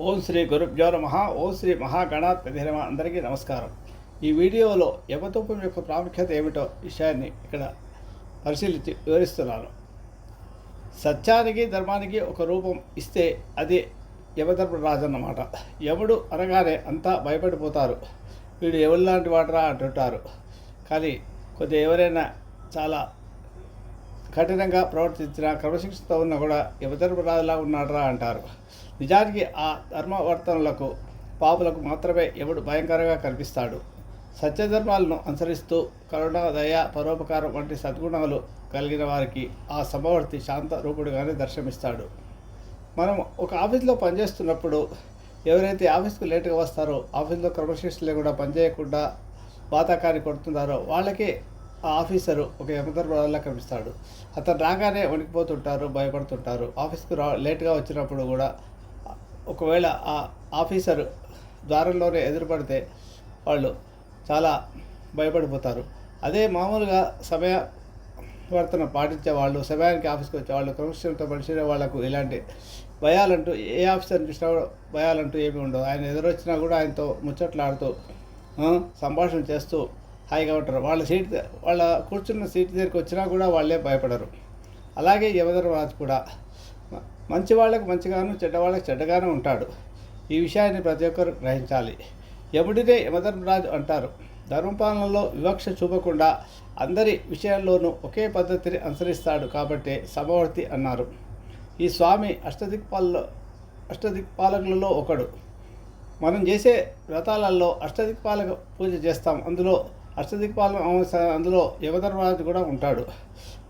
ఓం శ్రీ గురుభ్యో నమ. ఓం శ్రీ మహాగణాధిపతి నమ అందరికీ నమస్కారం. ఈ వీడియోలో యమతూపం యొక్క ప్రాముఖ్యత ఏమిటో విషయాన్ని ఇక్కడ పరిశీలించి వివరిస్తున్నాను. సత్యానికి ధర్మానికి ఒక రూపం ఇస్తే అది యమధర్మరాజు అన్నమాట యముడు అనగానే అంతా భయపడిపోతారు. వీడు ఎవరిలాంటి వాటరా వాడరా అంటుంటారు. కానీ కొద్దిగా ఎవరైనా చాలా కఠినంగా ప్రవర్తించిన క్రమశిక్షణతో ఉన్న కూడా యమధర్మరాజులా ఉన్నాడరా అంటారు. నిజానికి ఆ ధర్మవర్తనలకు పాపులకు మాత్రమే ఎవడు భయంకరంగా కనిపిస్తాడు. సత్యధర్మాలను అనుసరిస్తూ కరుణ దయ పరోపకారం వంటి సద్గుణాలు కలిగిన వారికి ఆ సమవర్తి శాంత రూపుడుగానే దర్శనమిస్తాడు. మనం ఒక ఆఫీస్లో పనిచేస్తున్నప్పుడు ఎవరైతే ఆఫీస్కి లేట్గా వస్తారో ఆఫీస్లో క్రమశిక్షణ లేకుండా పనిచేయకుండా వాతాకాన్ని కొడుతున్నారో వాళ్ళకే ఆ ఆఫీసరు ఒక యమధర్మరాజులా కనిపిస్తాడు. అతను రాగానే వణికిపోతుంటారు భయపడుతుంటారు. ఆఫీస్కి రా లేట్గా వచ్చినప్పుడు కూడా ఒకవేళ ఆ ఆఫీసర్ ద్వారంలోనే ఎదురుపడితే వాళ్ళు చాలా భయపడిపోతారు. అదే మామూలుగా సమయ వర్తన పాటించే వాళ్ళు సమయానికి ఆఫీస్కి వచ్చే వాళ్ళు క్రమశిక్షణతో పనిచేసే వాళ్ళకు ఇలాంటి భయాలంటూ ఏ ఆఫీసర్ చూసినా కూడా భయాలంటూ ఏమీ ఉండవు. ఆయన ఎదురొచ్చినా కూడా ఆయనతో ముచ్చట్లాడుతూ సంభాషణ చేస్తూ హాయిగా ఉంటారు. వాళ్ళ సీట్ వాళ్ళ కూర్చున్న సీట్ దగ్గరికి వచ్చినా కూడా వాళ్ళే భయపడరు. అలాగే యమధర్మరాజు కూడా మంచి వాళ్ళకు మంచిగాను చెడ్డ వాళ్ళకి చెడ్డగాను ఉంటాడు. ఈ విషయాన్ని ప్రతి ఒక్కరు గ్రహించాలి. యముడినే యమధర్మరాజు అంటారు. ధర్మపాలనలో వివక్ష చూపకుండా అందరి విషయాల్లోనూ ఒకే పద్ధతిని అనుసరిస్తాడు కాబట్టి సమవర్తి అన్నారు. ఈ స్వామి అష్టదిక్పాలలో అష్టదిక్పాలకులలో ఒకడు. మనం చేసే వ్రతాలలో అష్టదిక్పాలక పూజ చేస్తాం. అందులో అష్టదిక్పాలక అందులో యమధర్మరాజు కూడా ఉంటాడు.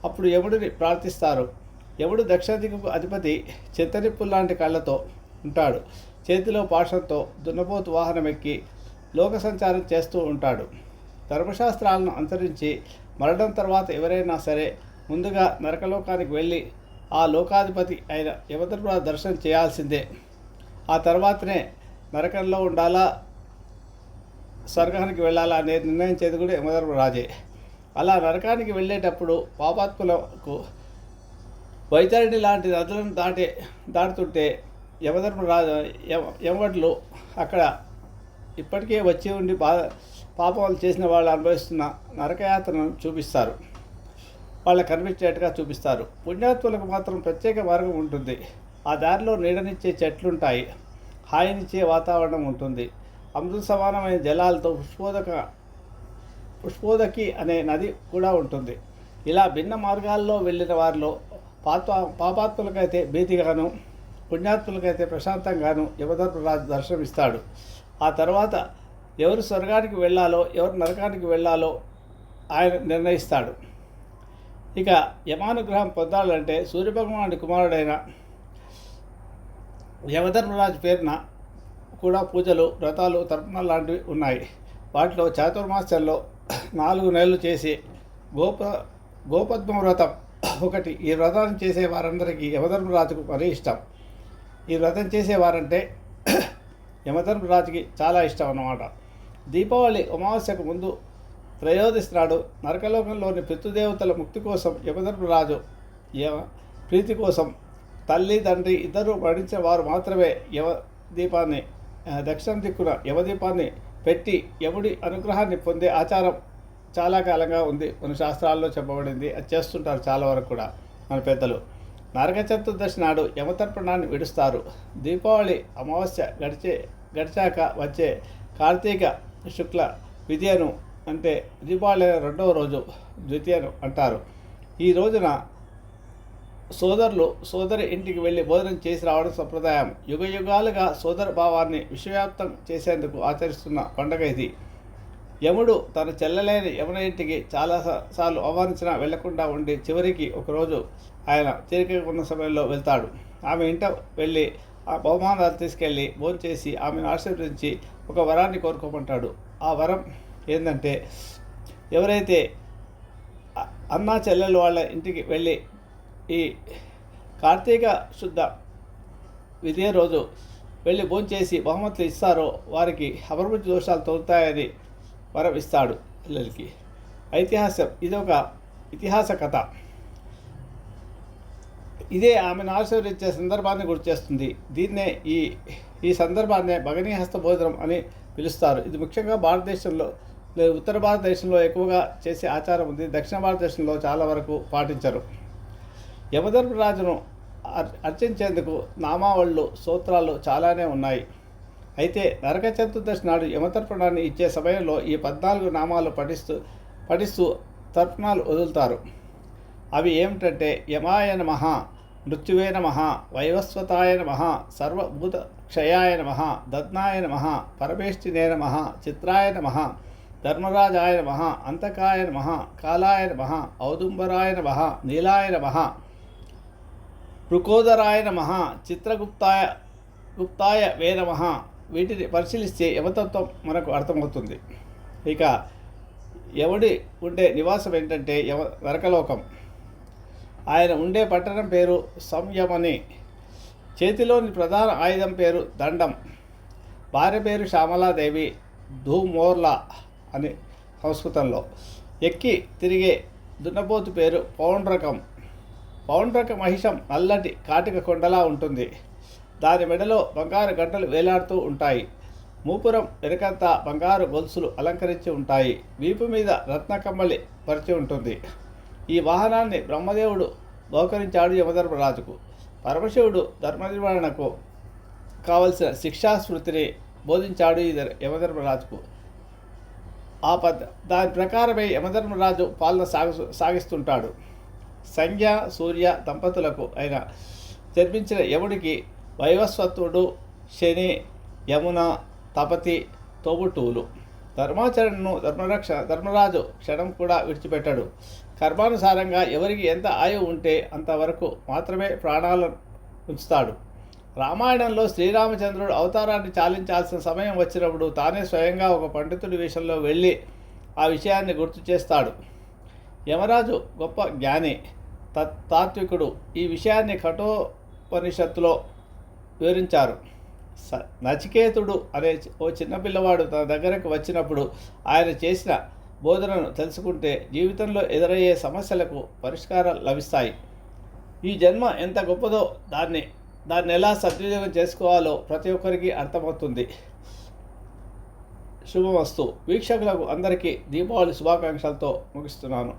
అప్పుడు యముడిని ప్రార్థిస్తారు. యముడు దక్షిణ దిక్కు అధిపతి చింతనిప్పు లాంటి కళ్ళతో ఉంటాడు. చేతిలో పాషంతో దున్నపోతు వాహనం ఎక్కి లోక సంచారం చేస్తూ ఉంటాడు. ధర్మశాస్త్రాలను అనుసరించి మరణం తర్వాత ఎవరైనా సరే ముందుగా నరకలోకానికి వెళ్ళి ఆ లోకాధిపతి అయిన యమధర్మరాజు దర్శనం చేయాల్సిందే. ఆ తర్వాతనే నరకంలో ఉండాలా? స్వర్గానికి వెళ్ళాలా అనే నిర్ణయించేది కూడా యమధర్మరాజే అలా నరకానికి వెళ్ళేటప్పుడు పాపాత్ములకు వైతరిణి లాంటి నదులను దాటి దాటుతుంటే యమధర్మరాజు యమ యమవడ్లు అక్కడ ఇప్పటికే వచ్చి ఉండి బా పాపాలు చేసిన వాళ్ళు అనుభవిస్తున్న నరకయాత్రను చూపిస్తారు. వాళ్ళకి కనిపించేట్టుగా చూపిస్తారు. పుణ్యాత్ములకు మాత్రం ప్రత్యేక మార్గం ఉంటుంది. ఆ దారిలో నీడనిచ్చే చెట్లుంటాయి. హాయినిచ్చే వాతావరణం ఉంటుంది. అమృత సమానమైన జలాలతో పుష్పోదక పుష్పోదకి అనే నది కూడా ఉంటుంది. ఇలా భిన్న మార్గాల్లో వెళ్ళిన వారిలో పాప పాపాత్ములకైతే భీతిగాను పుణ్యాత్ములకైతే ప్రశాంతంగాను యమధర్మరాజు దర్శనమిస్తాడు. ఆ తర్వాత ఎవరు స్వర్గానికి వెళ్ళాలో ఎవరు నరకానికి వెళ్ళాలో ఆయన నిర్ణయిస్తాడు. ఇక యమానుగ్రహం పొందాలంటే సూర్యభగవానుడి కుమారుడైన యమధర్మరాజు పేరున కూడా పూజలు వ్రతాలు తర్పణాలు లాంటివి ఉన్నాయి. వాటిలో చాతుర్మాస్యంలో నాలుగు నెలలు చేసి గోప గోపద్మ వ్రతం ఒకటి. ఈ వ్రతాన్ని చేసే వారందరికీ యమధర్మరాజుకు మరీ ఇష్టం. ఈ వ్రతం చేసేవారంటే యమధర్మరాజుకి చాలా ఇష్టం అన్నమాట. దీపావళి అమావాస్యకు ముందు త్రయోదశి నాడు నరకలోకంలోని పితృదేవతల ముక్తి కోసం యమధర్మరాజు యమ ప్రీతి కోసం తల్లి తండ్రి ఇద్దరు మరణించిన వారు మాత్రమే యమ దీపాన్ని దక్షిణ దిక్కున యమదీపాన్ని పెట్టి యముడి అనుగ్రహాన్ని పొందే ఆచారం చాలా కాలంగా ఉంది. మన శాస్త్రాల్లో చెప్పబడింది. అది చేస్తుంటారు చాలా వరకు కూడా మన పెద్దలు. నరక చతుర్దశి నాడు యమతర్పణాన్ని విడుస్తారు. దీపావళి అమావాస్య గడిచే గడిచాక వచ్చే కార్తీక శుక్ల విద్యను అంటే దీపావళి రెండవ రోజు ద్వితీయను అంటారు. ఈ రోజున సోదరులు సోదరి ఇంటికి వెళ్ళి భోజనం చేసి రావడం సంప్రదాయం. యుగ యుగాలుగా సోదర భావాన్ని విశ్వవ్యాప్తం చేసేందుకు ఆచరిస్తున్న పండగ ఇది. యముడు తన చెల్లలేని యమున ఇంటికి చాలా సార్లు ఆహ్వానించినా వెళ్ళకుండా ఉండి చివరికి ఒకరోజు ఆయన తీరిక ఉన్న సమయంలో వెళ్తాడు. ఆమె ఇంట వెళ్ళి ఆ బహుమానాలు తీసుకెళ్ళి భోంచేసి ఆమెను ఆశీర్వదించి ఒక వరాన్ని కోరుకోమంటాడు. ఆ వరం ఏంటంటే ఎవరైతే అన్నా చెల్లెలు వాళ్ళ ఇంటికి వెళ్ళి ఈ కార్తీక శుద్ధ విదే రోజు వెళ్ళి భోంచేసి బహుమతులు ఇస్తారో వారికి అభివృద్ధి దోషాలు తొలుతాయని వరం ఇస్తాడు పిల్లలకి ఐతిహాసం ఇదొక ఇతిహాస కథ. ఇదే ఆమెను ఆశీర్వదించే సందర్భాన్ని గుర్తు చేస్తుంది. దీన్నే ఈ ఈ సందర్భాన్నే భగనీహస్త భోజనం అని పిలుస్తారు. ఇది ముఖ్యంగా భారతదేశంలో ఉత్తర భారతదేశంలో ఎక్కువగా చేసే ఆచారం ఉంది. దక్షిణ భారతదేశంలో చాలా వరకు పాటించరు. యమధర్మరాజును అర్- అర్చించేందుకు నామావళులు సూత్రాలు చాలానే ఉన్నాయి. అయితే నరక చతుర్దశి నాడు యమతర్పణాన్ని ఇచ్చే సమయంలో ఈ పద్నాలుగు నామాలు పఠిస్తూ పఠిస్తూ తర్పణాలు వదులుతారు. అవి ఏమిటంటే యమాయ నమ మృత్యువే నమ వైవస్వతాయ నమ సర్వభూత క్షయాయ నమ దద్నాయ నమ పరమేష్టినే నమ చిత్రాయ నమ ధర్మరాజాయ నమ అంతకాయ నమ కాలాయ నమ ఔదుంబరాయ నమ నీలాయ నమ రుకోదరాయ నమ చిత్రగుప్తాయ గుప్తాయ వే నమ వీటిని పరిశీలిస్తే యవతత్వం మనకు అర్థమవుతుంది. ఇక ఎవడి ఉండే నివాసం ఏంటంటే యవ నరకలోకం. ఆయన ఉండే పట్టణం పేరు సంయమని చేతిలోని ప్రధాన ఆయుధం పేరు దండం. భార్య పేరు శ్యామలాదేవి ధూమోర్లా అని సంస్కృతంలో. ఎక్కి తిరిగే దున్నపోతు పేరు పౌండ్రకం. పౌండ్రక మహిషం నల్లటి కాటిక కొండలా ఉంటుంది. దాని మెడలో బంగారు గంటలు వేలాడుతూ ఉంటాయి. మూపురం వెనకంతా బంగారు గొలుసులు అలంకరించి ఉంటాయి. వీపు మీద రత్నకమ్మలి పరిచి ఉంటుంది. ఈ వాహనాన్ని బ్రహ్మదేవుడు బహుకరించాడు యమధర్మరాజుకు. పరమశివుడు ధర్మ నిర్వహణకు కావలసిన శిక్షా స్మృతిని బోధించాడు ఈ యమధర్మరాజుకు. ఆ పద్ దాని ప్రకారమే యమధర్మరాజు పాలన సాగు సాగిస్తుంటాడు. సంధ్య సూర్య దంపతులకు అయిన జన్మించిన యముడికి వైవస్వత్తుడు శని యమున తపతి తోబుట్టువులు. ధర్మాచరణను ధర్మరక్ష ధర్మరాజు క్షణం కూడా విడిచిపెట్టాడు. కర్మానుసారంగా ఎవరికి ఎంత ఆయువు ఉంటే అంతవరకు మాత్రమే ప్రాణాలను ఉంచుతాడు. రామాయణంలో శ్రీరామచంద్రుడు అవతారాన్ని చాలించాల్సిన సమయం వచ్చినప్పుడు తానే స్వయంగా ఒక పండితుడి విషయంలో వెళ్ళి ఆ విషయాన్ని గుర్తు చేస్తాడు. యమరాజు గొప్ప జ్ఞాని తత్ తాత్వికుడు. ఈ విషయాన్ని కఠోపనిషత్తులో వివరించారు. స నచికేతుడు అనే చి- ఓ చిన్నపిల్లవాడు తన దగ్గరకు వచ్చినప్పుడు ఆయన చేసిన బోధనను తెలుసుకుంటే జీవితంలో ఎదురయ్యే సమస్యలకు పరిష్కారం లభిస్తాయి. ఈ జన్మ ఎంత గొప్పదో దాన్ని దాన్ని ఎలా సద్వినియోగం చేసుకోవాలో ప్రతి ఒక్కరికి అర్థమవుతుంది. శుభమస్తు. వీక్షకులకు అందరికీ దీపావళి శుభాకాంక్షలతో ముగిస్తున్నాను.